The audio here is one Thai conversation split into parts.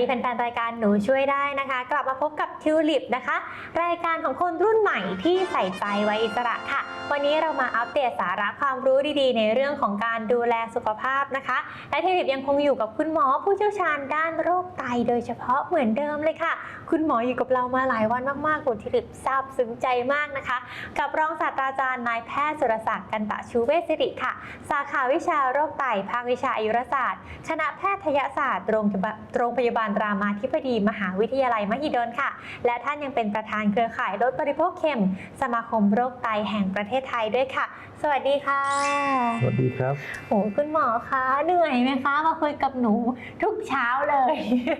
ดีแฟนๆรายการหนูช่วยได้นะคะ กลับมาพบกับทิวลิปนะคะ รายการของคนรุ่นใหม่ที่ใส่ใจไว้อิสระค่ะ วันนี้เรามาอัปเดตสาระความรู้ดีๆ ในเรื่องของการดูแลสุขภาพนะคะ และทิวลิปยังคงอยู่กับคุณหมอผู้เชี่ยวชาญด้านโรคไตโดยเฉพาะเหมือนเดิมเลยค่ะ คุณหมออยู่กับเรามาหลายวันมากๆคุณทิวลิปซาบซึ้งใจมากนะคะ กับรองศาสตราจารย์นายแพทย์สุรศักดิ์กันตะชูเวสิริค่ะ สาขาวิชาโรคไตภาควิชาอายุรศาสตร์ คณะแพทยศาสตร์โรงพยาบาลราบาลรามาธิบดีมหาวิทยาลัยมหิดลค่ะ และท่านยังเป็นประธานเครือข่ายลดบริโภคเค็ม สมาคมโรคไตแห่งประเทศไทยด้วยค่ะ สวัสดีค่ะ สวัสดีครับโอ้คุณหมอคะเหนื่อยไหมคะมาคุยกับหนูทุกเช้าเลย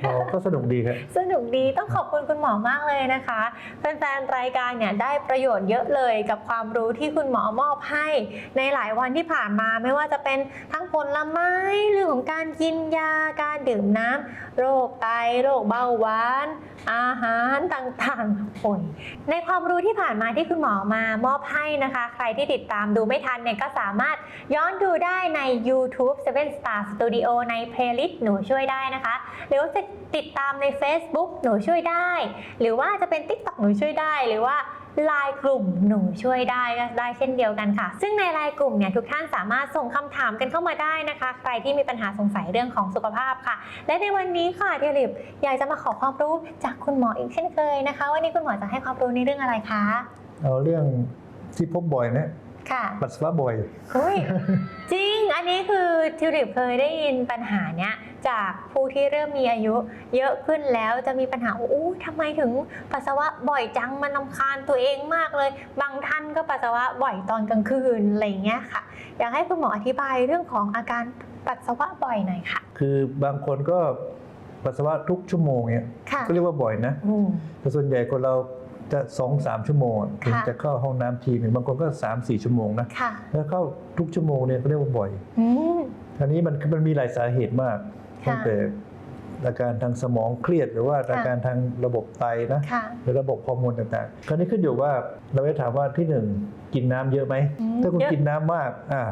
อ๋อก็สนุกดีครับสนุกดีต้องขอบคุณคุณหมอมากเลยนะคะแฟนๆรายการเนี่ยได้ประโยชน์เยอะเลยกับความรู้ที่คุณหมอมอบให้ ในหลายวันที่ผ่านมาไม่ว่าจะเป็นทั้งผลไม้เรื่องของการกินยาการดื่มน้ำโรคไตโรคเบาหวาน อาหารต่างๆโอ้ยในความรู้ที่ผ่านมาที่คุณหมอมามอบให้นะคะ ใครที่ติดตามดูไม่ทันเนี่ยก็สามารถย้อนดูได้ใน YouTube 7 Star Studio ใน playlist หนูช่วยได้นะคะ หรือว่าจะติดตามใน Facebook หนูช่วยได้ หรือว่าจะเป็น TikTok หนูช่วยได้ หรือว่าไลน์กลุ่มหนูช่วยได้ก็ได้เช่นเดียวกันค่ะ ซึ่งในไลน์กลุ่มเนี่ยทุกท่านสามารถส่งคำถามกันเข้ามาได้นะคะ ใครที่มีปัญหาสงสัยเรื่องของสุขภาพค่ะ และในวันนี้ค่ะเทียริบอยากจะมาขอความรู้จากคุณหมออีกเช่นเคยนะคะ วันนี้คุณหมอจะให้ความรู้ในเรื่องอะไรคะ เอาเรื่องที่พบบ่อยนะ ค่ะ ปัสสาวะบ่อยเฮ้ยจริง อันนี้คือทิวลิปเคยได้ยินปัญหาเนี้ยจากผู้ที่เริ่มมีอายุเยอะขึ้นแล้วจะมีปัญหาว่าอู้ทำไมถึงปัสสาวะบ่อยจังมันนำคาญตัวเองมากเลย บางท่านก็ปัสสาวะบ่อยตอนกลางคืนอะไรอย่างเงี้ยค่ะ อยากให้คุณหมออธิบายเรื่องของอาการปัสสาวะบ่อยหน่อยค่ะ คือบางคนก็ปัสสาวะทุกชั่วโมงเนี่ยค่ะก็เรียกว่าบ่อยนะอืม แต่ส่วนใหญ่คนเรา จะสองสามชั่วโมงถึงค่ะจะเข้าห้องน้ำทีหนึ่งบางคนก็สามสี่ชั่วโมงนะค่ะแล้วเข้าทุกชั่วโมงเนี่ยก็เรียกว่าบ่อยอืมทีนี้มันมันมีหลายสาเหตุมากค่ะตั้งแต่ อาการทางสมองเครียดหรือว่าค่ะอาการทางระบบไตนะค่ะหรือระบบฮอร์โมนต่างๆ คราวนี้ขึ้นอยู่ว่าเราได้ถามว่าที่หนึ่งกินน้ำเยอะไหมอืมถ้าคุณเยอะกินน้ำมากอ่า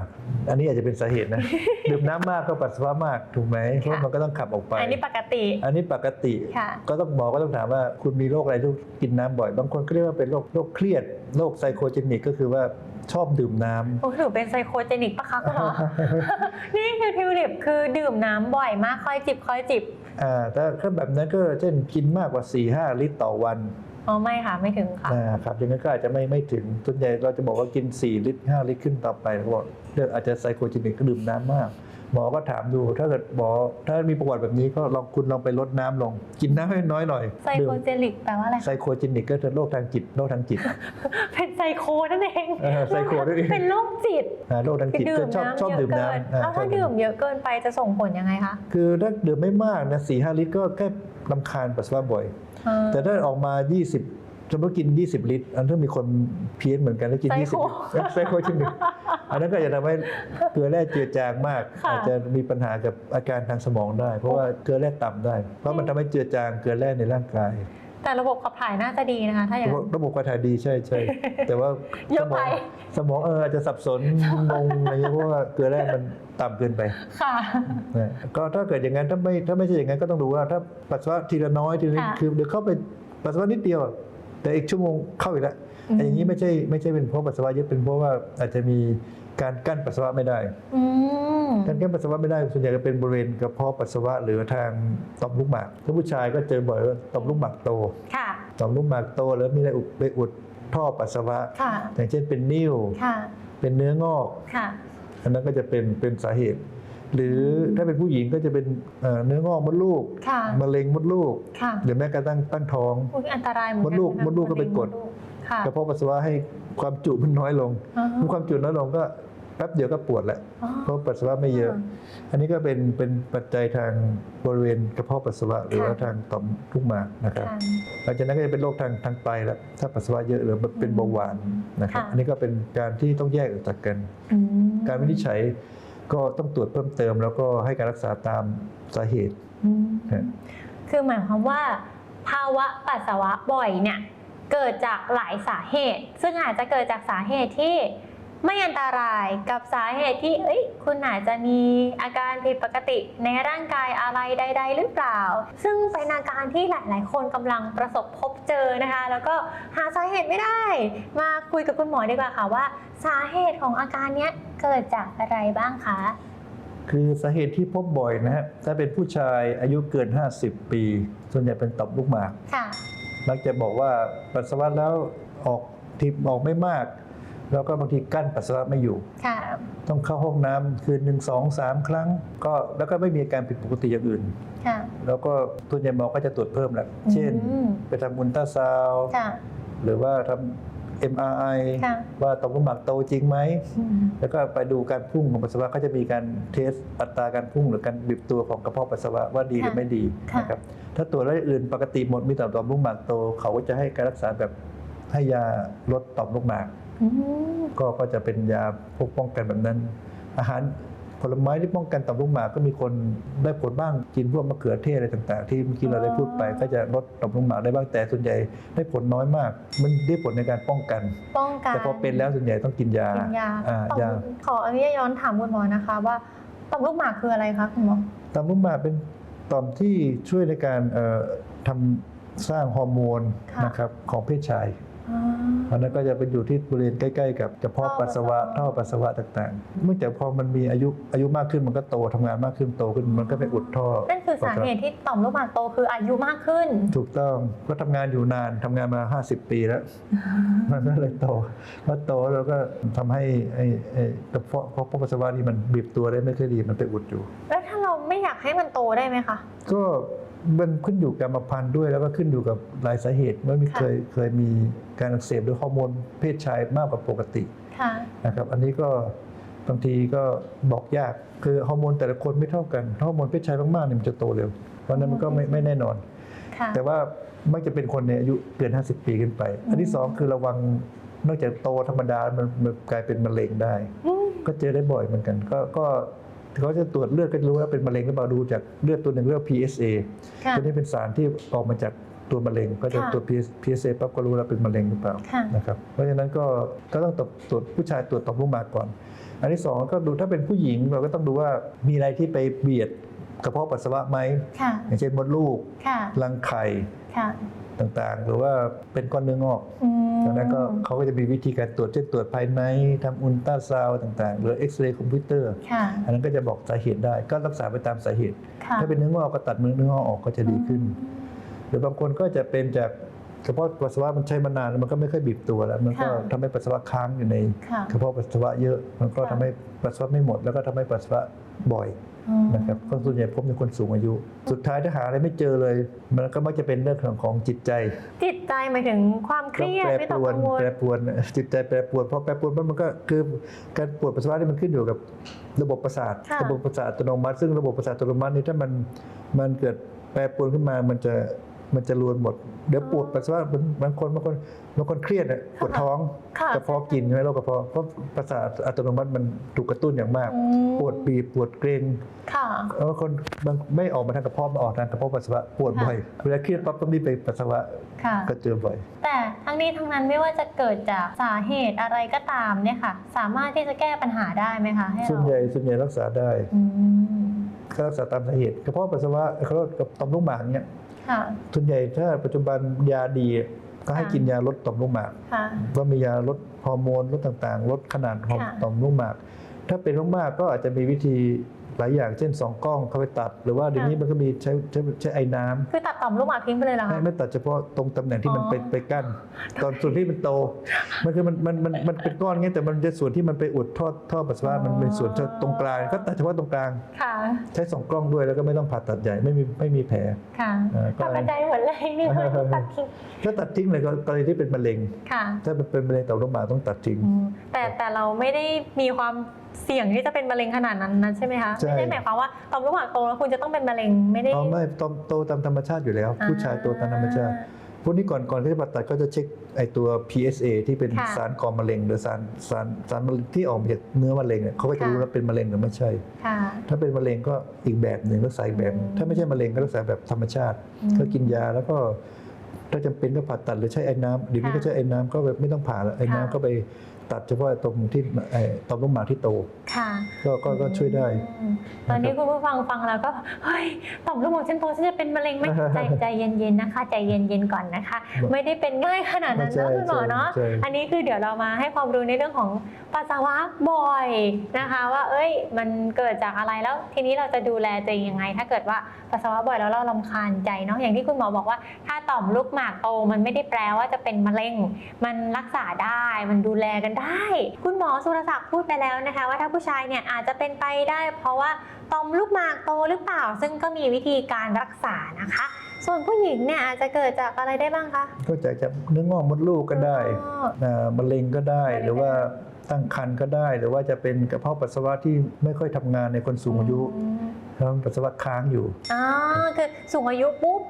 อันนี้อาจจะเป็นสาเหตุนะดื่มน้ำมากก็ปัสสาวะมากถูกไหมเพราะมันก็ต้องขับออกไป อันนี้ปกติ อันนี้ปกติค่ะก็ต้องหมอก็ต้องถามว่าคุณมีโรคอะไรที่กินน้ำบ่อย บางคนก็เรียกว่าเป็นโรคโรคเครียดโรคไซโคเจนิกก็คือว่า ชอบดื่มน้ำโอ้ถือเป็นไซโคเจนิกปะคะคุณหมอนี่คือทิวลิปคือดื่มน้ำบ่อยมากค่อยจิบค่อยจิบอ่าถ้าถ้าแบบนั้นก็เช่นกินมากกว่า 4 5 ลิตรต่อวันอ๋อไม่ค่ะไม่ถึงค่ะนะครับอย่างนั้นก็อาจจะไม่ไม่ถึงส่วนใหญ่เราจะบอกว่ากิน 4 ลิตร 5 ลิตรขึ้นต่อไปเขาบอกเรื่องอาจจะไซโคเจนิกก็ดื่มน้ำมาก หมอก็ถามดูถ้าเกิดหมอถ้ามีประวัติแบบนี้ก็ลองคุณลองไปลดน้ำลง กินน้ำให้น้อยหน่อยไซดื่โคมเจนิกแปลว่าอะไรไซโคเจนิกก็จะโรคทางจิตโรคทางจิต เป็นไซโคนั่นเองเออไซโคนั่นเองเป็นโรคจิตอ่าโรคทางคือจิตดื่ก็มชอบน้ำชอบเยอะดื่มเกินน้ำอ่าแล้วชอถ้าบดื่มเยอะเกินไปจะส่งผลยังไงคะคือถ้าดื่มไม่มากนะสี่ห้าลิตรก็แค่ลำคาญปัสสาวะบ่อยอ่าแต่ถ้าออกมา 20 สมมติกิน 20 ลิตร อันถ้ามีคนเพี้ยนเหมือนกันแล้วกินไซ20โคลิตรไซโคชินหนึ่งอันนั้นก็จะทำให้เกลือแร่เจือจางมากค่ะอาจจะมีปัญหากับอาการทางสมองได้ เพราะว่าเกลือแร่ต่ำได้ เพราะมันทำให้เจือจางเกลือแร่ในร่างกายแต่ระบบขับถ่ายน่าจะดีนะคะ ถ้าอย่างระบบนั้นระบบการถ่ายดีใช่ใช่แต่ว่าเยสอะมไปองสมองเอออาจจะสับสนงงอะไรเงี้ยเพราะว่าเกลือแร่มันต่ำเกินไปค่ะนะก็ถ้าเกิดอย่างนั้นถ้าไม่ถ้าไม่ใช่อย่างนั้นก็ต้องดูว่า ถ้าปัสสาวะทีละน้อยทีละนิดค่ะคือเดี๋ยวเข้าไปปัสสาวะนิดเดียวอะ แต่อีกชั่วโมงเข้าอีกแล้วอืมแต่อย่างนี้ไม่ใช่ไม่ใช่เป็นเพราะปัสสาวะเยอะเป็นเพราะว่าอาจจะมีการกั้นปัสสาวะไม่ได้อืมการกั้นปัสสาวะไม่ได้ส่วนใหญ่จะเป็นบริเวณกระเพาะปัสสาวะหรือทางต่อมลูกหมากถ้าผู้ชายก็เจอบ่อยว่าต่อมลูกหมากโตค่ะต่อมลูกหมากโตแล้วมีอะไรอุดไปอุดท่อปัสสาวะค่ะอย่างเช่นเป็นนิ่วค่ะเป็นเนื้องอกค่ะอันนั้นก็จะเป็นเป็นสาเหตุ หรือถ้าเป็นผู้หญิงก็จะเป็นเอ่อเนื้องอกมดลูกค่ะมะเร็งมดลูกค่ะหรือแม้กระทั่งตั้งท้องอุ๊ยอันตรายเหมือนกันมดลูกนะคะมดลูกก็ไปกดมลูค่ะกระเพาะปัสสาวะให้ความจุมันน้อยลงอ๋อเมื่อความจุน้อยลงก็แป๊บเดียวก็ปวดแล้วอ๋อเพราะปัสสาวะไม่เยอะ อันนี้ก็เป็นเป็นปัจจัยทางบริเวณกระเพาะปัสสาวะหรือว่าทางต่อมลูกหมากนะครับค่ะหลังจากนั้นก็จะเป็นโรคทางทางไตแล้วถ้าปัสสาวะเยอะหรือเป็นเบาหวานนะครับค่ะอันนี้ก็เป็นการที่ต้องแยกออกจากกันอืมการวินิจฉัย ก็ต้องตรวจเพิ่มเติม แล้วก็ให้การรักษาตามสาเหตุอืมฮะคือหมายความว่า ภาวะปัสสาวะบ่อยเนี่ย เกิดจากหลายสาเหตุ ซึ่งอาจจะเกิดจากสาเหตุที่ ไม่อันตรายกับสาเหตุที่เอ้ยคุณอาจจะมีอาการผิดปกติในร่างกายอะไรใด ๆ หรือเปล่า ซึ่งเป็นอาการที่หลาย ๆ คนกำลังประสบพบเจอนะคะ แล้วก็หาสาเหตุไม่ได้ มาคุยกับคุณหมอดีกว่าค่ะว่า สาเหตุของอาการเนี้ยเกิดจากอะไรบ้างคะคือสาเหตุที่พบบ่อยนะฮะถ้าเป็นผู้ชายอายุเกิน 50 ปี ส่วนใหญ่เป็นต่อมลูกหมากค่ะมักจะบอกว่าปัสสาวะแล้วออกทิพออกไม่มาก แล้วก็บางทีกั้นปัสสาวะไม่อยู่ค่ะต้องเข้าห้องน้ำคืนหนึ่งสองสามครั้ง ก็แล้วก็ไม่มีอาการผิดปกติอย่างอื่นค่ะแล้วก็ตัวนใหญ่หมอก็จะตรวจเพิ่มแหละ เช่นอืมไปทำอุลตราซาวด์ค่ะหรือว่าทำ MRI ค่ะว่าต่อมลูกหมากโตจริงไหมอืมแล้วก็ไปดูการพุ่งของปัสสาวะก็จะมีการเทสอัตราการพุ่งหรือการบีบตัวของกระเพาะปัสสาวะว่าดีหรือค่ะไม่ดีค่ะนะครับถ้าตรวจแล้วอื่นปกติหมดมีแต่ต่อมลูกหมากโต เขาก็จะให้การรักษาแบบให้ยาลดต่อมลูกหมากอืม ก็ก็จะเป็นยาพวกป้องกันแบบนั้น อาหารผลไม้ที่ป้องกันต่อมลูกหมากก็มีคนได้ผลบ้างกินพวกมะเขือเทศอะไรต่าง ๆ ที่เมื่อกี้เราได้พูดไป ก็จะลดต่อมลูกหมากได้บ้างแต่ส่วนใหญ่ได้ผลน้อยมาก มันได้ผลในการป้องกัน ป้องกันแต่พอเป็นแล้วส่วนใหญ่ต้องกินยากินยาอ่าต่อมยาขออนุญาตย้อนถามคุณหมอนะคะ ว่าต่อมลูกหมากคืออะไรคะคุณหมอต่อมลูกหมากเป็นต่อมที่ช่วยในการเอ่อทำสร้างฮอร์โมนค่ะนะครับของเพศชาย อ่าเพราะนั้นก็จะเป็นอยู่ที่บริเวณใกล้ๆ กับกระเพาะท่อปัสสาวะปัสสาวะท่อปัสสาวะต่างๆ เมื่อจากพอมันมีอายุอายุมากขึ้นมันก็โตทำงานมากขึ้นโตขึ้นมันก็ไปอุดท่อนั่นคือสาเหตุที่ต่อมลูกหมากโตคืออายุมากขึ้น ถูกต้องก็ทำงานอยู่นานทำงานมา 50 ปีแล้ว มันก็เลยโตพอโตแล้วก็ทำให้ไอ้ไอ้กระเพาะกระเพาะปัสสาวะนี่มันบีบตัวได้ไม่ค่อยดีมันไปอุดอยู่ แล้วถ้าเราไม่อยากให้มันโตได้ไหมคะก็ มันขึ้นอยู่กับกรรมพันธุ์ด้วยแล้วก็ขึ้นอยู่กับหลายสาเหตุว่ามีค่ะเคยเคยมีการอักเสบด้วยฮอร์โมนเพศชายมากกว่าปกติค่ะนะครับ อันนี้ก็บางทีก็บอกยากคือฮอร์โมนแต่ละคนไม่เท่ากันฮอร์โมนเพศชายมากๆเนี่ยมันจะโตเร็ว เพราะฉะนั้นมันก็ไม่ไม่แน่นอนค่ะแต่ว่ามักจะเป็นคนในอายุเกิน 50 ปีขึ้นไป อันที่สองคือระวังนอกจากโตธรรมดา มันมันกลายเป็นมะเร็งได้อืมก็เจอได้บ่อยเหมือนกัน ก็ก็ เขาจะตรวจเลือดก็จะรู้ว่าเป็นมะเร็งหรือเปล่าดูจากเลือดตัวหนึ่งเรียกว่า PSA ค่ะตัวนี้เป็นสารที่ออกมาจากตัวมะเร็ง ก็จะค่ะตรวจ PS- PSA ปั๊บก็รู้แล้วเป็นมะเร็งหรือเปล่าค่ะ นะครับเพราะฉะนั้นก็ก็ต้องตรวจตรวจผู้ชายตรวจต่อมลูกหมากก่อน อันที่สองก็ดูถ้าเป็นผู้หญิงเราก็ต้องดูว่ามีอะไรที่ไปเบียดกระเพาะปัสสาวะไหมค่ะ อย่างเช่นมดลูกค่ะรังไข่ ค่ะ ต่างๆ หรือว่าเป็นก้อนเนื้องอกอืมดังนั้นก็เขาก็จะมีวิธีการตรวจเช่นตรวจภายในทำอุลตราซาวด์ต่างๆ หรือเอ็กซเรย์คอมพิวเตอร์ค่ะอันนั้นก็จะบอกสาเหตุได้ก็รักษาไปตามสาเหตุค่ะถ้าเป็นเนื้องอกก็ตัดเนื้องอกออกก็จะดีขึ้น หรือบางคนก็จะเป็นจากกระเพาะปัสสาวะมันใช้มานานมันก็ไม่ค่อยบีบตัวแล้ว มันก็ค่ะทำให้ปัสสาวะค้างอยู่ในค่ะกระเพาะปัสสาวะเยอะ มันก็ค่ะทำให้ปัสสาวะไม่หมด แล้วก็ทำให้ปัสสาวะบ่อยอืม นะครับก็ส่วนใหญ่พบในคนสูงอายุ สุดท้ายถ้าหาอะไรไม่เจอเลย มันก็มักจะเป็นเรื่องของของจิตใจ จิตใจหมายถึงความเคก็รียดแปรไม่ปต้องรวนกังวลแปรปรวนจิตใจแปรปรวนเพราะแปรปรวนมันก็คือการปวดปัสสาวะนี่มันขึ้นอยู่กับระบบประสาทค่ะระบบประสาทอัตโนมัติ ซึ่งระบบประสาทอัตโนมัตินี่ถ้ามันมันเกิดแปรปรวนขึ้นมามันจะ มันจะรวนหมด เดี๋ยวปวดปัสสาวะบางบางคนบางคนบางคนเครียดอะปวดท้องค่ะกระเพาะกินใช่ไหมโรคกระเพาะเพราะประสาทอัตโนมัติมันถูกกระตุ้นอย่างมากอืมปวดบีบปวดเกร็งค่ะบางคนบางไม่ออกมาทางกระเพาะมาออกทางกระเพาะปัสสาวะปวดค่ะบ่อยเวลาเครียดปั๊บต้องรีบไปปัสสาวะค่ะก็เจอบ่อย แต่ทั้งนี้ทั้งนั้นไม่ว่าจะเกิดจากสาเหตุอะไรก็ตามเนี่ยค่ะ สามารถที่จะแก้ปัญหาได้ไหมคะให้ส่วนเราใหญ่ส่วนใหญ่รักษาได้อืมก็รักษาตามสาเหตุกระเพาะปัสสาวะเขาเรียกว่ากับต่อมลูกหมากเนี่ยค่ะ ส่วนใหญ่ถ้าปัจจุบันยาดีก็ให้ค่ะกินยาลดต่อมลูกหมากค่ะก็มียาลดฮอร์โมนลดต่างๆ ลดขนาดของค่ะต่อมลูกหมาก ถ้าเป็นมากๆก็อาจจะมีวิธี หลายอย่างเช่นสองกล้องเข้าไปตัด หรือว่าเดี๋ยวนี้มันก็มีใช้ใช้ใช้ไอ้น้ำคือตัดต่อมลูกหมากทิ้งไปเลยเหรอไม่คะไม่ตัดเฉพาะตรงตำแหน่งที่มันอ๋อไปไปกั้น ตอนส่วนที่มันโต มันคือมันมันมันมันเป็นก้อนเงี้ยแต่มันจะส่วนที่มันไปอุดท่อท่อปัสสาวะมันเป็นส่วนตรงกลางก็ตัดเฉพาะตรงกลางค่ะใช้สองกล้องด้วยแล้วก็ไม่ต้องผ่าตัดใหญ่ไม่มีไม่มีแผลค่ะเอ่อก็ทำกระจายหมดเลยนี่มันตัดทิ้งถ้าตัดทิ้งเลยก็กรณีที่เป็นมะเร็งค่ะถ้าเป็นมะเร็งต่อมลูกหมากต้องตัดทิ้งอืมแต่แต่เราไม่ได้มีความ เสี่ยงที่จะเป็นมะเร็งขนาดนั้นนะใช่ไหมคะใช่ ไม่ได้หมายความว่าต่อมลูกหมากโตแล้วคุณจะต้องเป็นมะเร็งไม่ได้ อ๋อไม่โตโตตามธรรมชาติอยู่แล้ว ผู้ชายโตตามธรรมชาติ พวกนี้ก่อนก่อนที่จะผ่าตัดก็จะเช็คไอตัว PSA ที่เป็นค่ะสารก่อมะเร็ง หรือสารสารสารมะเร็งที่ออกมาจากเนื้อมะเร็งเนี่ยเขาก็จะค่ะ รู้ว่าเป็นมะเร็งหรือไม่ใช่ ค่ะ ถ้าเป็นมะเร็งก็อีกแบบหนึ่งรักษาอีกแบบหนึ่งอืมถ้าไม่ใช่มะเร็งก็รักษาแบบธรรมชาติ อืมก็กินยาแล้วก็ ถ้าจำเป็นก็ผ่าตัดหรือใช้ไอ้น้ำเดี๋ยวนี้ค่ะก็ใช้ไอ้น้ำก็แบบไม่ต้องผ่าแล้วไอ้ค่ะน้ำก็ไป ตัดเฉพาะตรงที่ไอ้ต่อมลูกหมากที่โตค่ะก็ก็ก็ช่วยได้อืมตอนนี้คุณผู้ฟังฟังแล้วก็เฮ้ยต่อมลูกหมากฉันโตฉันจะเป็นมะเร็งไหมใจใจเย็นๆนะคะ ใจเย็นๆก่อนนะคะ ไม่ได้เป็นง่ายขนาดนั้นใช่นะคุณหมอเนาะใช่ใช่อันนี้คือเดี๋ยวเรามาให้ความรู้ในเรื่องของปัสสาวะบ่อยนะคะ ว่าเอ้ยมันเกิดจากอะไรแล้วทีนี้เราจะดูแลตัวเองยังไง ถ้าเกิดว่าปัสสาวะบ่อยแล้วเราลำคาญใจเนาะอย่างที่คุณหมอบอกว่า ถ้าต่อมลูกหมากโตมันไม่ได้แปลว่าจะเป็นมะเร็ง มันรักษาได้มันดูแลกันได้ คุณหมอสุรศักดิ์พูดไปแล้วนะคะ ว่าถ้าผู้ชายเนี่ยอาจจะเป็นไปได้ เพราะว่าต่อมลูกหมากโตหรือเปล่า ซึ่งก็มีวิธีการรักษานะคะ ส่วนผู้หญิงเนี่ยอาจจะเกิดจากอะไรได้บ้างคะก็จากจากเนื้องอกมดลูกก็ได้อ๋ออ่ามะเร็งก็ได้มะเร็งหรือว่าตั้งครรภ์ก็ได้ หรือว่าจะเป็นกระเพาะปัสสาวะที่ไม่ค่อยทำงานในคนสูงอายุอืมแล้วปัสสาวะค้างอยู่อ๋อคือสูงอายุปุ๊บ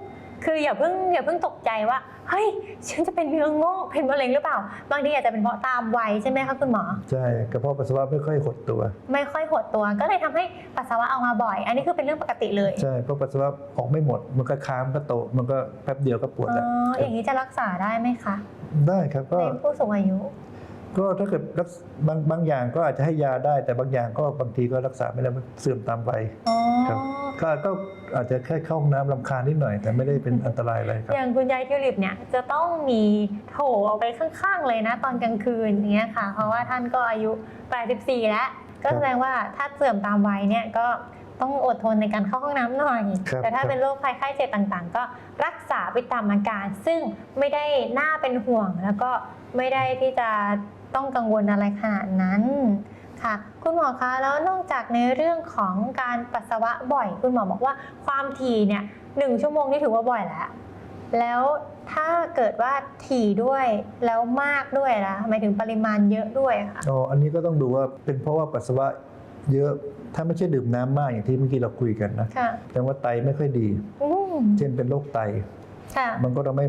คืออย่าเพิ่งอย่าเพิ่งตกใจว่า เฮ้ย ฉันจะเป็นเนื้องอกเป็นมะเร็งหรือเปล่า บางทีอาจจะเป็นเพราะตามวัยใช่ไหมคะคุณหมอ ใช่กระเพาะปัสสาวะไม่ค่อยหดตัว ไม่ค่อยหดตัวก็เลยทำให้ปัสสาวะออกมาบ่อย อันนี้คือเป็นเรื่องปกติเลยใช่เพราะปัสสาวะออกไม่หมด มันก็ค้างก็โตมันก็แป๊บเดียวก็ปวดอ๋แล้วออย่างนี้จะรักษาได้ไหมคะได้ครับก็ในผู้สูงอายุ ก็ถ้าเกิดรักษบางบางอย่างก็อาจจะให้ยาได้ แต่บางอย่างก็บางทีก็รักษาไม่ได้มันเสื่อมตามไปอ๋อ ครับก็ก็อาจจะแค่เข้าห้องน้ำลำคาญนิดหน่อย แต่ไม่ได้เป็นอันตรายอะไรครับ อย่างคุณยายทิวลิปเนี่ยจะต้องมีโถเอาไปข้างๆเลยนะ ตอนกลางคืนอย่างเงี้ยค่ะ เพราะว่าท่านก็อายุ 84 แล้ว ก็แสดงว่าถ้าเสื่อมตามวัยเนี่ยก็ต้องอดทนในการเข้าห้องน้ำหน่อย ครับแต่ถ้าครับเป็นโรคภัยไข้เจ็บต่างๆ ก็รักษาไปตามอาการ ซึ่งไม่ได้น่าเป็นห่วงแล้วก็ไม่ได้ที่จะ ต้องกังวลอะไรขนาดนั้นค่ะ คุณหมอคะแล้วนอกจากในเรื่องของการปัสสาวะบ่อย คุณหมอบอกว่าความถี่เนี่ยหนึ่งชั่วโมงนี่ถือว่าบ่อยแล้วแล้วถ้าเกิดว่าถี่ด้วยแล้วมากด้วยนะหมายถึงปริมาณเยอะด้วยค่ะอ๋ออันนี้ก็ต้องดูว่าเป็นเพราะว่าปัสสาวะเยอะถ้าไม่ใช่ดื่มน้ำมากอย่างที่เมื่อกี้เราคุยกันนะค่ะแสดงว่าไตไม่ค่อยดีอืมเช่นเป็นโรคไตค่ะมันก็ทำให้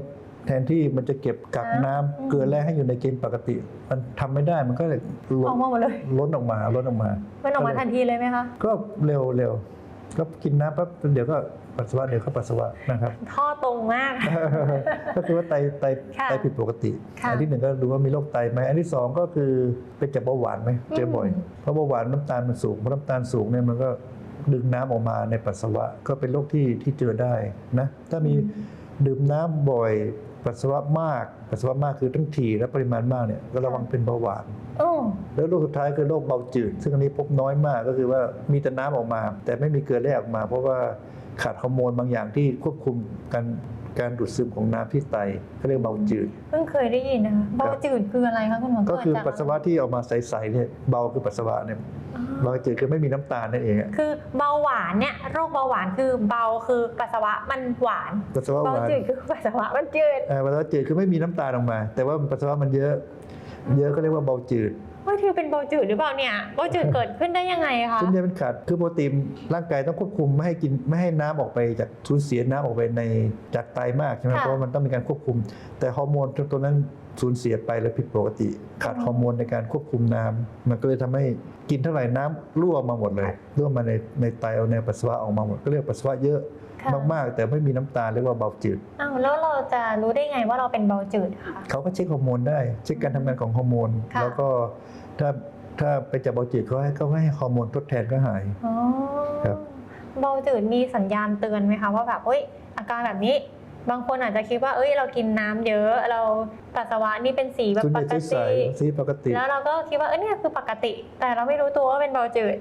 แทนที่มันจะเก็บกักน้ำน้ำอืมเกลือแร่ให้อยู่ในเกณฑ์ปกติ มันทำไม่ได้มันก็เลยล้ออนกมาหมดเลยล้นออกมาล้นออกมามันออกมาทันทีเลยไหมคะก็เร็วเร็วก็กินน้ำปั๊บเดี๋ยวก็ปัสสาวะเดี๋ยวก็ปัสสาวะนะครับท่อตรงมาก ก็คือว่าไตไตค่ะไตผิดปกติค่ะอันที่หนึ่งก็ดูว่ามีโรคไตไหมอันที่สองก็คือเป็นจากเบาหวานไหมเจอบ่อยอืมเพราะเบาหวานน้ำตาลมันสูงเพราะน้ำตาลสูงเนี่ยมันก็ดึงน้ำออกมาในปัสสาวะ ก็เป็นโรคที่ที่เจอได้นะถ้ามีดื่มน้ำบ่อย ปัสสาวะมากปัสสาวะมากคือทั้งถี่และปริมาณมากเนี่ยก็ระวังเป็นเบาหวานโอ้แล้วโรคสุดท้ายคือโรคเบาจืด ซึ่งอันนี้พบน้อยมากก็คือว่ามีแต่น้ำออกมา แต่ไม่มีเกลือแร่ออกมา เพราะว่าขาดฮอร์โมนบางอย่างที่ควบคุมการ การดูดซึมของน้ำที่ไตเขาเรียกเบาจืด เพิ่งเคยได้ยินนะคะเบาจืดคืออะไรคะคุณหมอก็คือเดจปัสสาวะที่ออกมาใสๆเนี่ยเบาคือปัสสาวะเนี่ยอ๋อเบาจืดคือไม่มีน้ำตาลนั่นเองอะคือเบาหวานเนี่ยโรคเบาหวานคือเบาคือปัสสาวะมันหวานปัสสาวะเบาหวานจืดคือปัสสาวะมันจืดเอ่อปัสสาวะจืดคือไม่มีน้ำตาลออกมา แต่ว่าปัสสาวะมันเยอะ เยอะก็เรียกว่าเบาจืด ว่าคือเป็นเบาจืดหรือเปล่าเนี่ยเบาจืดเกิดขึ้นได้ยังไงคะส่วนใหญ่มันขาดคือโปรตีนร่างกายต้องควบคุมไม่ให้กินไม่ให้น้ำออกไปจากสูญเสียน้ำออกไปในจากไตมากใช่ไหมเพราะว่ามันต้องมีการควบคุม แต่ฮอร์โมนตัวนั้น สูญเสียไปแล้วผิดปกติ ขาดฮอร์โมนในการควบคุมน้ำมันก็เลยทำให้กินเท่าไหร่น้ำรั่วมาหมดเลยรั่วมาในในไตเอาในปัสสาวะออกมาหมดก็เรียกปัสสาวะเยอะค่ะมากๆ แต่ไม่มีน้ำตาลเรียกว่าเบาจืดอ้าวแล้วเราจะรู้ได้ไงว่าเราเป็นเบาจืดคะเขาก็เช็คฮอร์โมนได้ เช็คการทำงานของฮอร์โมนค่ะแล้วก็ถ้าถ้าไปจับเบาจืดเขาให้เขาให้ฮอร์โมนทดแทนก็หายอ๋อครับเบาจืดมีสัญญาณเตือนไหมคะว่าแบบเอ้ยอาการแบบนี้ บางคนอาจจะคิดว่า เอ้ย เรากินน้ำเยอะ เราปัสสาวะนี่เป็นสีแบบส่วนปใหญ่กใสติๆสีปกติ แล้วเราก็คิดว่า เออเนี่ยคือปกติ แต่เราไม่รู้ตัวว่าเป็นเบาจืด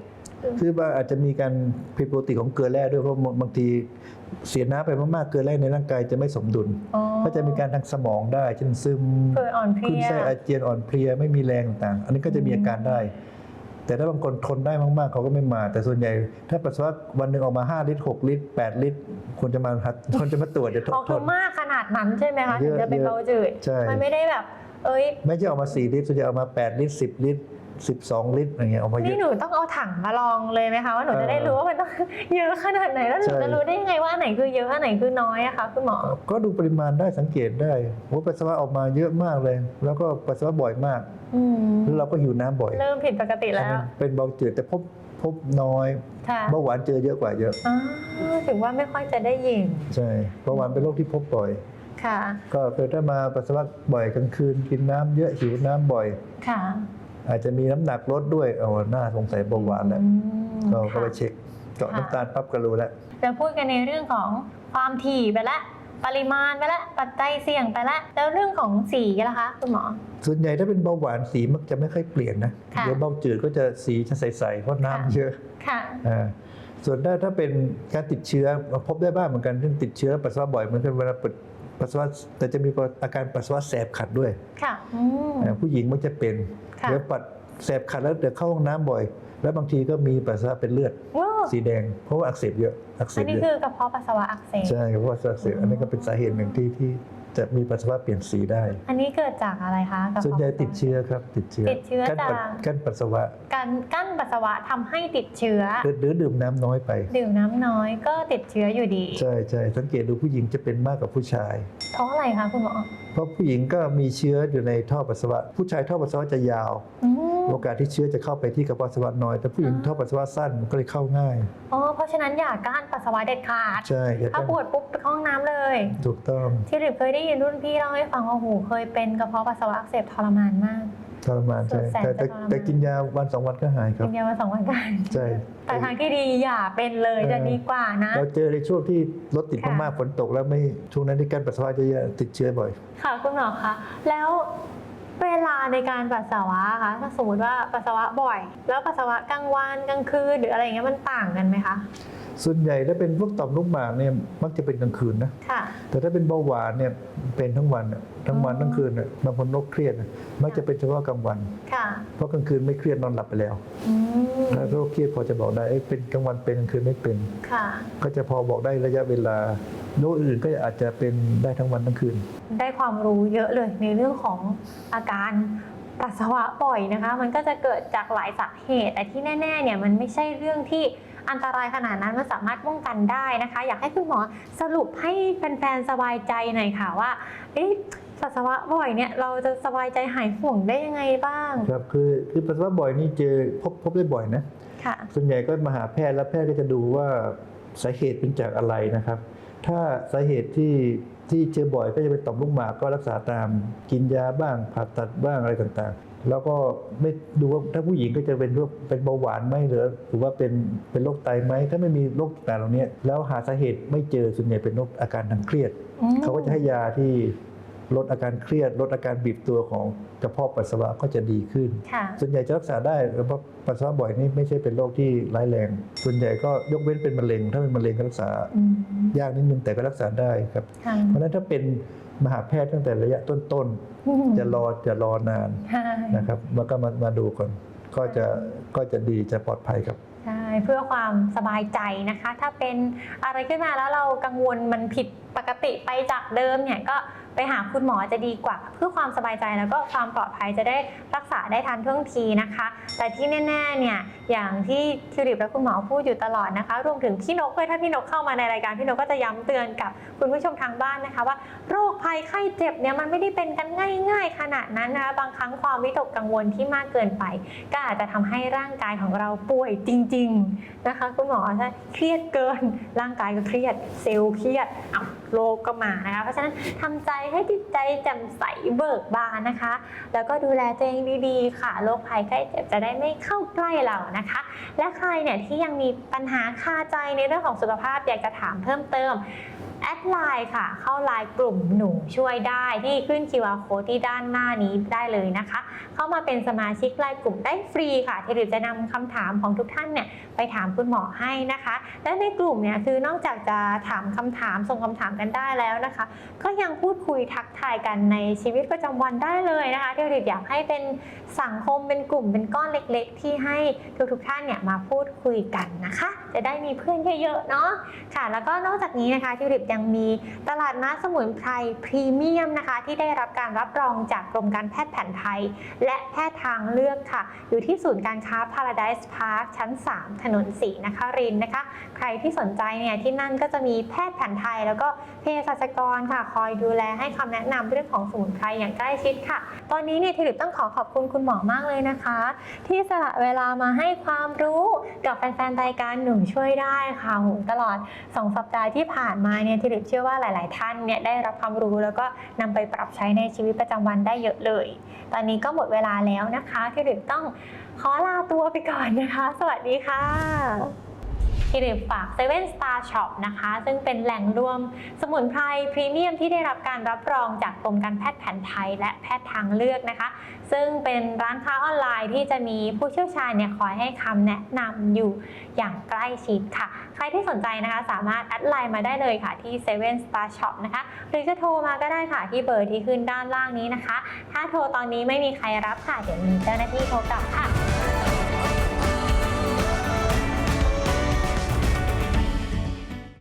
คือว่าอาจจะมีการผิดปกติของเกลือแร่ด้วย เพราะบางทีเสียน้ำไปมากๆ เกลือแร่ในร่างกายจะไม่สมดุลอ๋อก็จะมีการทางสมองได้ เช่นซึมเกิดอ่อนเพคลื่ลีนยไส้อาเจียนอ่อนเพลีย ไม่มีแรงต่างๆอันนี้ก็จะมีอาการได้ แต่ถ้าบางคนทนได้มากๆเขาก็ไม่มา แต่ส่วนใหญ่ ถ้าปัสสาวะวันหนึ่งออกมา 5 ลิตร 6 ลิตร 8 ลิตรควรจะมาหัดควรจะมาตรวจจะทอ๋อคืทอนมากขนาดนั้นใช่ไหมคะเยถึงอะจะเป็นเยอะเบาจืดใช่มันไม่ได้แบบ เอ้ย ไม่ใช่ออกมา 4 ลิตรส่วนใหญ่ออกมา 8 ลิตร 10 ลิตร 12 ลิตรอย่างเงี้ยออกมาเยนี่อะหนูต้องเอาถังมาลองเลยไหมคะว่าหนูเออจะได้รู้ว่ามันต้อง เยอะขนาดไหนแล้วหนูใช่ จะรู้ได้ยังไงว่าอันไหนคือเยอะอันไหนคือน้อยอะคะคุณหมอก็ดูปริมาณได้สังเกตได้ว่าปัสสาวะออกมาเยอะมากเลย แล้วก็ปัสสาวะบ่อยมากอืมแล้วเราก็หิวน้ำบ่อยเริ่มผิดปกติแล้ว เป็นเบาจืดแต่พบพบน้อยค่ะเบาหวานเจอเยอะกว่าเยอะ อ๋อถึงว่าไม่ค่อยจะได้ยินใช่เบาหวานเป็นโรคที่พบบ่อย ค่ะก็คือถ้ามาปัสสาวะบ่อยกลางคืน กินน้ำเยอะหิวน้ำบ่อย ค่ะ อาจจะมีน้ำหนักลดด้วยเอาหน้าสงสัยเบาหวานแล้วอืมก็ก็ไปค่ะเช็คเจาะค่ะน้ำตาลปั๊บก็รู้แล้วเราพูดกันในเรื่องของความถี่ไปแล้วปริมาณไปแล้วปัจจัยเสี่ยงไปแล้วแล้วเรื่องของสีล่ะคะคุณหมอ ส่วนใหญ่ถ้าเป็นเบาหวานสีมักจะไม่ค่อยเปลี่ยนนะค่ะเดี๋ยวเบาจืดก็จะสีจะใสๆเพราะน้ำค่ะเยอะค่ะอ่าส่วนถ้าถ้าเป็นการติดเชื้อพบได้บ้างเหมือนกันเรื่องติดเชื้อปัสสาวะบ่อยเหมือนกันเวลาปวดปัสสาวะแต่จะมีอาการปัสสาวะแสบขัดด้วย ค่ะอืมอ่าผู้หญิงมักจะเป็นค่ะ เดี๋ยวปัดแสบขัดแล้วเดี๋ยวเข้าห้องน้ำบ่อย แล้วบางทีก็มีปัสสาวะเป็นเลือดว้าวสีแดง เพราะว่าอักเสบเยอะอักเสอับนนี้เยคือะอกระเพาะปัสสาวะอักเสบใช่เพราะว่าอักเสบอันนี้ก็เป็นสาเหตุหนึ่งที่ที่ จะมีปัสสาวะเปลี่ยนสีได้ อันนี้เกิดจากอะไรคะกระเพาะส่วนใหญ่ติดเชื้อครับ ติดเชื้อติดเชื้อกั้นปัสจากกั้นปัสสาวะ การกั้นปัสสาวะทำให้ติดเชื้อหรือหรือดื่มน้ำน้อยไป ดื่มน้ำน้อยก็ติดเชื้ออยู่ดี ใช่ใช่สังเกตดูผู้หญิงจะเป็นมากกว่าผู้ชาย เพราะอะไรคะคุณหมอ เพราะผู้หญิงก็มีเชื้ออยู่ในท่อปัสสาวะ ผู้ชายท่อปัสสาวะจะยาวอืมโอกาสที่เชื้อจะเข้าไปที่กระเพาะปัสสาวะน้อย แต่ผู้หญิงอ่าท่อปัสสาวะสั้นมันก็เลยเข้าง่ายอ๋อเพราะฉะนั้นอย่ากั้นปัสสาวะเด็ดขาดใช่จะถ้าต้องปวดปุ๊บไปเข้าห้องน้ำเลย ถูกต้องที่หลิบเคยได้ยินรุ่นพี่เล่าให้ฟังว่าโอ้โหเคยเป็นกระเพาะปัสสาวะอักเสบทรมานมากทรมานใช่สุดแสนแต่แต่จะทรมานแต่กินยาวันสองวันก็หายครักิบนยามาสองวันกันใช่แต่ทางที่ดีอย่าเป็นเลยเออจะดีกว่านะเราเจอในช่วงที่รถติดค่ะมากๆฝนตกแล้วไม่ช่วงนั้นที่กั้นปัสสาวะจะเยอะติดเชื้อบ่อย ค่ะคุณหมอคะแล้วเวลาในการปัสสาวะคะถ้าสมมติว่าปัสสาวะบ่อย แล้วปัสสาวะกลางวันกลางคืนหรืออะไรเงี้ยมันต่างกันไหมคะ ส่วนใหญ่ถ้าเป็นพวกต่อมลูกหมากเนี่ยมักจะเป็นกลางคืนนะค่ะ แต่ถ้าเป็นเบาหวานเนี่ยเป็นทั้งวันน่ะทั้งวันอ๋อทั้งคืนน่ะบางคนโรคเครียดน่ะมักจะเป็นเฉพาะกลางวันค่ะเพราะกลางคืนไม่เครียดนอนหลับไปแล้วอืมถ้าโรคเครียดพอจะบอกได้เอ้ยเป็นกลางวันเป็นกลางคืนไม่เป็นค่ะ ก็จะพอบอกได้ระยะเวลาโรคอื่นก็อาจจะเป็นได้ทั้งวันทั้งคืน ได้ความรู้เยอะเลยในเรื่องของอาการปัสสาวะบ่อยนะคะ มันก็จะเกิดจากหลายสาเหตุแต่ที่แน่ๆเนี่ยมันไม่ใช่เรื่องที่ อันตรายขนาดนั้นมันสามารถป้องกันได้นะคะ อยากให้คุณหมอสรุปให้แฟนๆสบายใจหน่อยค่ะว่าเอ๊ะปัสสาวะบ่อยเนี่ยเราจะสบายใจหายห่วงได้ยังไงบ้าง ครับคือคือปัสสาวะบ่อยนี่เจอพบพบได้บ่อยนะค่ะส่วนใหญ่ก็มาหาแพทย์แล้วแพทย์ก็จะดูว่าสาเหตุเป็นจากอะไรนะครับ ถ้าสาเหตุที่ที่เจอบ่อยก็จะเป็นต่อมลูกหมากก็รักษาตามกินยาบ้างผ่าตัดบ้างอะไรต่างๆ แล้วก็ไม่ดูว่าถ้าผู้หญิงก็จะเป็นโรคเป็นเบาหวานไหมหรือหรือว่าเป็นเป็นโรคไตไหมถ้าไม่มีโรคต่างๆเหล่านี้แล้วหาสาเหตุไม่เจอส่วนใหญ่เป็นโรคอาการทางเครียดอืมเขาก็จะให้ยาที่ลดอาการเครียด ลดอาการบีบตัวของกระเพาะปัสสาวะก็จะดีขึ้นค่ะส่วนใหญ่จะรักษาได้เพราะปัสสาวะบ่อยนี่ไม่ใช่เป็นโรคที่ร้ายแรง ส่วนใหญ่ก็ยกเว้นเป็นมะเร็ง ถ้าเป็นมะเร็งก็รักษาอืมยากนิดนึงแต่ก็รักษาได้ครับค่ะเพราะฉะนั้นถ้าเป็น มหาแพทย์ตั้งแต่ระยะต้นๆ จะรอจะรอนานใช่นะครับมันก็มามาดูก่อนก็จะก็จะดีจะปลอดภัยครับใช่เพื่อความสบายใจนะคะ ถ้าเป็นอะไรขึ้นมาแล้วเรากังวลมันผิดปกติไปจากเดิมเนี่ยก็ ไปหาคุณหมอจะดีกว่า เพื่อความสบายใจแล้วก็ความปลอดภัยจะได้รักษาได้ทันท่วงทีนะคะ แต่ที่แน่ๆเนี่ยอย่างที่ทิวลิปและคุณหมอพูดอยู่ตลอดนะคะ รวมถึงพี่นกด้วยถ้าพี่นกเข้ามาในรายการพี่นกก็จะย้ำเตือนกับคุณผู้ชมทางบ้านนะคะว่าโรคภัยไข้เจ็บเนี่ยมันไม่ได้เป็นกันง่าย ๆ ขนาดนั้นนะคะบางครั้งความวิตกกังวลที่มากเกินไป ก็อาจจะทำให้ร่างกายของเราป่วยจริง ๆนะคะ คุณหมอถ้าเครียดเกินร่างกายก็เครียดเซลล์เครียด โรคก็มานะคะ เพราะฉะนั้นทำใจให้จิตใจแจ่มใสเบิกบานนะคะ แล้วก็ดูแลตัวเองดีๆ ค่ะโรคภัยไข้เจ็บจะได้ไม่เข้าใกล้เรานะคะ และใครเนี่ยที่ยังมีปัญหาคาใจในเรื่องของสุขภาพอยากจะถามเพิ่มเติมแอดไลน์ค่ะ เข้าไลน์กลุ่มหนูช่วยได้ที่ขึ้น QR code ที่ด้านหน้านี้ได้เลยนะคะ เข้ามาเป็นสมาชิกไลน์กลุ่มได้ฟรีค่ะที่หรือจะนำคำถามของทุกท่านเนี่ยไปถามคุณหมอให้นะคะ และในกลุ่มเนี่ยคือนอกจากจะถามคำถามส่งคำถามกันได้แล้วนะคะ ก็ยังพูดคุยทักทายกันในชีวิตประจำวันได้เลยนะคะที่หรืออยากให้เป็นสังคมเป็นกลุ่มเป็นก้อนเล็ก ๆ ที่ให้ทุกๆท่านเนี่ยมาพูดคุยกันนะคะ จะได้มีเพื่อนเยอะๆเนาะค่ะ แล้วก็นอกจากนี้นะคะทิวลิปยังมีตลาดนัดสมุนไพรพรีเมียมนะคะ ที่ได้รับการรับรองจากกรมการแพทย์แผนไทยและแพทย์ทางเลือกค่ะ อยู่ที่ศูนย์การค้า Paradise Park ชั้น 3 ถนนศรีนครินนะคะ ใครที่สนใจเนี่ยที่นั่นก็จะมีแพทย์แผนไทย แล้วก็เภสัชกรค่ะ คอยดูแลให้คำแนะนำเรื่องของสมุนไพรอย่างใกล้ชิดค่ะ ตอนนี้เนี่ยทิลิปต้องขอขอบคุณคุณหมอมากเลยนะคะ ที่สละเวลามาให้ความรู้กับแฟนๆรายการหนูช่วยได้ค่ะโหตลอด 2 สัปดาห์ที่ผ่านมาเนี่ยที่ริบเชื่อว่าหลาย ๆ ท่านเนี่ยได้รับความรู้แล้วก็นำไปปรับใช้ในชีวิตประจำวันได้เยอะเลย ตอนนี้ก็หมดเววลาแล้วนะคะที่ริบต้องขอลาตัวไปก่อนนะคะ สวัสดีค่ะ ที่ริบฝาก Seven Star Shop นะคะ ซึ่งเป็นแหล่งรวมสมุนไพรพรีเมียมที่ได้รับการรับรองจากกรมการแพทย์แผนไทย และแพทย์ทางเลือกนะคะ ซึ่งเป็นร้านค้าออนไลน์ที่จะมีผู้เชี่ยวชาญเนี่ยคอยให้คำแนะนำอยู่อย่างใกล้ชิดค่ะ ใครที่สนใจนะคะสามารถแอดไลน์มาได้เลยค่ะที่ Seven Star Shop นะคะ หรือจะโทรมาก็ได้ค่ะที่เบอร์ที่ขึ้นด้านล่างนี้นะคะ ถ้าโทรตอนนี้ไม่มีใครรับค่ะ เดี๋ยวมีเจ้าหน้าที่โทรกลับค่ะ